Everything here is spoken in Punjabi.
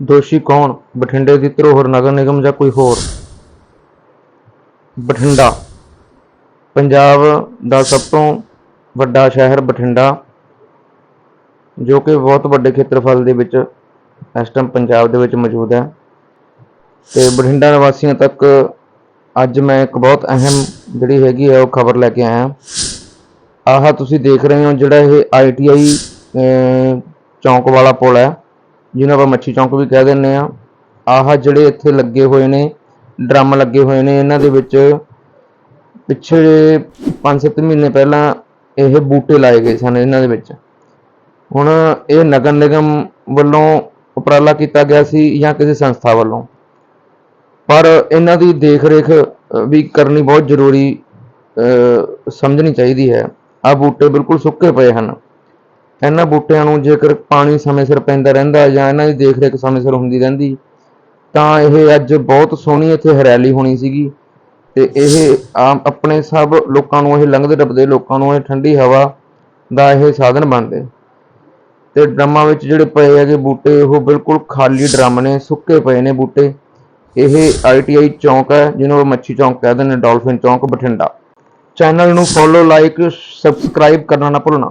ਦੋਸ਼ੀ ਕੌਣ? ਬਠਿੰਡੇ ਦੀ ਧਰੋਹਰ ਨਗਰ ਨਿਗਮ ਜਾਂ ਕੋਈ ਹੋਰ? ਬਠਿੰਡਾ। ਪੰਜਾਬ ਦਾ ਸਭ ਤੋਂ ਵੱਡਾ ਸ਼ਹਿਰ ਬਠਿੰਡਾ, ਜੋ ਕਿ ਬਹੁਤ ਵੱਡੇ ਖੇਤਰਫਲ ਦੇ ਵਿੱਚ ਇਸ ਟਾਈਮ ਪੰਜਾਬ ਦੇ ਵਿੱਚ ਮੌਜੂਦ ਹੈ। ਤੇ ਬਠਿੰਡਾ ਨਿਵਾਸੀਆਂ ਤੱਕ ਅੱਜ ਮੈਂ ਇੱਕ ਬਹੁਤ ਅਹਿਮ ਜਿਹੜੀ ਹੈਗੀ ਹੈ, ਉਹ ਖਬਰ ਲੈ ਕੇ ਆਇਆ। ਆਹ, ਤੁਸੀਂ ਦੇਖ ਰਹੇ ਹੋ ਜਿਹੜਾ ਇਹ ਆਈਟੀਆਈ ਚੌਂਕ ਵਾਲਾ ਪੁਲ ਹੈ। ਜਿਹਨੂੰ ਆਪਾਂ ਮੱਛੀ ਚੌਂਕ ਵੀ ਕਹਿ ਦਿੰਦੇ ਆ ਆਹ ਜਿਹੜੇ ਇੱਥੇ ਲੱਗੇ ਹੋਏ ਨੇ, ਡਰਮ ਲੱਗੇ ਹੋਏ ਨੇ, ਇਹਨਾਂ ਦੇ ਵਿੱਚ ਪਿਛਲੇ 5-7 ਮਹੀਨੇ ਪਹਿਲਾਂ ਇਹ ਬੂਟੇ ਲਾਏ ਗਏ ਸਨ ਇਹਨਾਂ ਦੇ ਵਿੱਚ। ਹੁਣ ਇਹ ਨਗਰ ਨਿਗਮ ਵੱਲੋਂ ਉਪਰਾਲਾ ਕੀਤਾ ਗਿਆ ਸੀ ਜਾਂ ਕਿਸੇ ਸੰਸਥਾ ਵੱਲੋਂ। ਪਰ ਇਹਨਾਂ ਦੀ ਦੇਖ-ਰੇਖ ਵੀ ਕਰਨੀ ਬਹੁਤ ਜ਼ਰੂਰੀ ਸਮਝਣੀ ਚਾਹੀਦੀ ਹੈ। ਆ ਬੂਟੇ ਬਿਲਕੁਲ ਸੁੱਕੇ ਪਏ ਹਨ। ਇਹਨਾਂ ਬੂਟਿਆਂ ਨੂੰ ਜੇਕਰ ਪਾਣੀ ਸਮੇਂ ਸਿਰ ਪੈਂਦਾ ਰਹਿੰਦਾ ਜਾਂ ਇਹਨਾਂ ਦੀ ਦੇਖ-ਰੇਖ ਸਮੇਂ ਸਿਰ ਹੁੰਦੀ ਰਹਿੰਦੀ, ਤਾਂ ਇਹ ਅੱਜ ਬਹੁਤ ਸੋਹਣੀ ਇੱਥੇ ਹਰਿਆਲੀ ਹੋਣੀ ਸੀਗੀ। ਤੇ ਇਹ ਆਮ ਆਪਣੇ ਸਭ ਲੋਕਾਂ ਨੂੰ, ਇਹ ਲੰਘਦੇ ਡੱਬਦੇ ਲੋਕਾਂ ਨੂੰ, ਇਹ ਠੰਡੀ ਹਵਾ ਦਾ ਇਹ ਸਾਧਨ ਬਣਦੇ। ਤੇ ਡਰਮਾਂ ਵਿੱਚ ਜਿਹੜੇ ਪਏ ਹੈਗੇ ਬੂਟੇ, ਉਹ ਬਿਲਕੁਲ ਖਾਲੀ ਡਰਮ ਨੇ, ਸੁੱਕੇ ਪਏ ਨੇ ਬੂਟੇ। ਇਹ ਆਈਟੀਆਈ ਚੌਂਕ ਹੈ, ਜਿਹਨੂੰ ਉਹ ਮੱਛੀ ਚੌਂਕ ਕਹਿੰਦੇ ਨੇ, ਡਾਲਫਿਨ ਚੌਂਕ, ਬਠਿੰਡਾ। ਚੈਨਲ ਨੂੰ ਫੋਲੋ ਲਾਈਕ ਸਬਸਕ੍ਰਾਈਬ ਕਰਨਾ ਨਾ ਭੁੱਲਣਾ।